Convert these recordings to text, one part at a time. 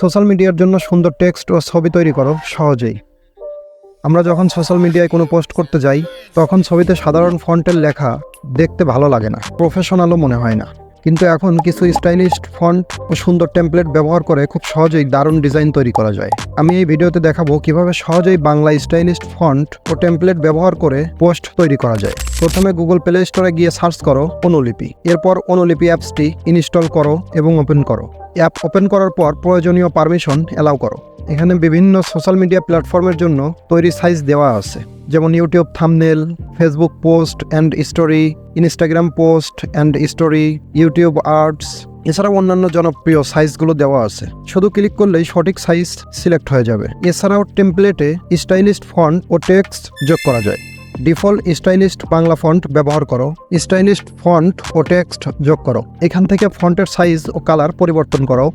Social মিডিয়ার জন্য সুন্দর টেক্সট ও ছবি তৈরি করো সহজেই। আমরা যখন সোশ্যাল মিডিয়ায় কোনো পোস্ট করতে যাই, তখন ছবিতে সাধারণ ফন্টের লেখা দেখতে ভালো লাগে না, প্রফেশনালও মনে হয় না। কিন্তু এখন কিছু স্টাইলিস্ট ফন্ট ও সুন্দর টেমপ্লেট ব্যবহার করে খুব সহজেই দারুণ ডিজাইন তৈরি করা যায়। আমি এই ভিডিওতে দেখাবো কীভাবে সহজেই বাংলা স্টাইলিস্ট ফন্ট ও টেমপ্লেট ব্যবহার করে পোস্ট তৈরি করা যায়। প্রথমে গুগল প্লে স্টোরে গিয়ে সার্চ করো অনুলিপি। এরপর অনুলিপি অ্যাপসটি ইনস্টল করো এবং ওপেন করো। অ্যাপ ওপেন করার পর প্রয়োজনীয় পারমিশন অ্যালাউ করো। এখানে বিভিন্ন সোশ্যাল মিডিয়া প্ল্যাটফর্মের জন্য তৈরি সাইজ দেওয়া আছে। যেমন YouTube thumbnail Facebook post and story Instagram post and story YouTube arts এছাড়াও অন্যান্য জনপ্রিয় সাইজগুলো দেওয়া আছে। শুধু ক্লিক করলেই সঠিক সাইজ সিলেক্ট হয়ে যাবে। এছাড়াও টেমপ্লেটে স্টাইলিস্ট ফন্ট ও টেক্সট যোগ করা যায়। ডিফল্ট স্টাইলিস্ট বাংলা ফন্ট ব্যবহার করো। স্টাইলিস্ট ফন্ট ও টেক্সট যোগ করো। এখান থেকে ফন্টের সাইজ ও কালার পরিবর্তন করো।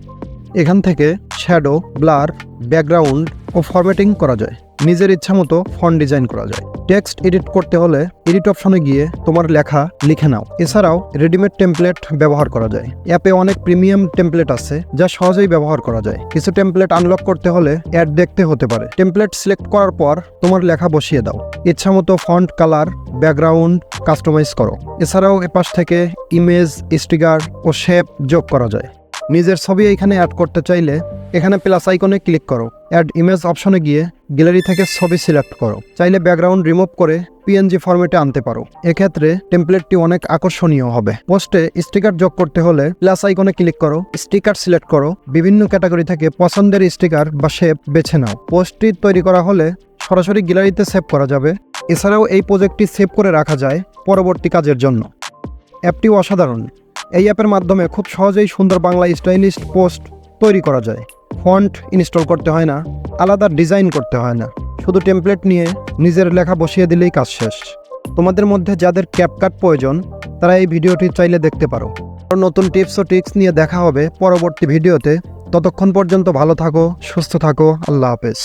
এখান থেকে শ্যাডো ব্লার ব্যাকগ্রাউন্ড ও ফরম্যাটিং করা যায়। নিজের ইচ্ছা মতো ফন্ট ডিজাইন করা যায়। টেক্সট এডিট করতে হলে এডিট অপশনে গিয়ে তোমার লেখা লিখে নাও। এছাড়াও রেডিমেড টেমপ্লেট ব্যবহার করা যায়। অ্যাপে অনেক প্রিমিয়াম টেমপ্লেট আছে, যা সহজেই ব্যবহার করা যায়। কিছু টেমপ্লেট আনলক করতে হলে অ্যাড দেখতে হতে পারে। টেমপ্লেট সিলেক্ট করার পর তোমার লেখা বসিয়ে দাও। ইচ্ছা মতো ফন্ট কালার ব্যাকগ্রাউন্ড কাস্টমাইজ করো। এছাড়াও এপাশ থেকে ইমেজ স্টিকার ও শেপ যোগ করা যায়। নিজের ছবি এখানে অ্যাড করতে চাইলে এখানে প্লাস আইকনে ক্লিক করো। অ্যাড ইমেজ অপশনে গিয়ে গ্যালারি থেকে ছবি সিলেক্ট করো। চাইলে ব্যাকগ্রাউন্ড রিমুভ করে পিএনজি ফরম্যাটে আনতে পারো। এক্ষেত্রে টেমপ্লেটটি অনেক আকর্ষণীয় হবে। পোস্টে স্টিকার যোগ করতে হলে প্লাস আইকনে ক্লিক করো। স্টিকার সিলেক্ট করো। বিভিন্ন ক্যাটাগরি থেকে পছন্দের স্টিকার বা শেপ বেছে নাও। পোস্টটি তৈরি করা হলে সরাসরি গ্যালারিতে সেভ করা যাবে। এছাড়াও এই প্রজেক্টটি সেভ করে রাখা যায় পরবর্তী কাজের জন্য। অ্যাপটি অসাধারণ। এই অ্যাপের মাধ্যমে খুব সহজেই সুন্দর বাংলা স্টাইলিশ পোস্ট তৈরি করা যায়। ফন্ট ইনস্টল করতে হয় না, আলাদা ডিজাইন করতে হয় না। শুধু টেমপ্লেট নিয়ে নিজের লেখা বসিয়ে দিলেই কাজ শেষ। তোমাদের মধ্যে যাদের ক্যাপকাট প্রয়োজন, তারা এই ভিডিওটি চাইলে দেখতে পারো। নতুন টিপস ও ট্রিক্স নিয়ে দেখা হবে পরবর্তী ভিডিওতে। ততক্ষণ পর্যন্ত ভালো থাকো, সুস্থ থাকো, আল্লাহ হাফেজ।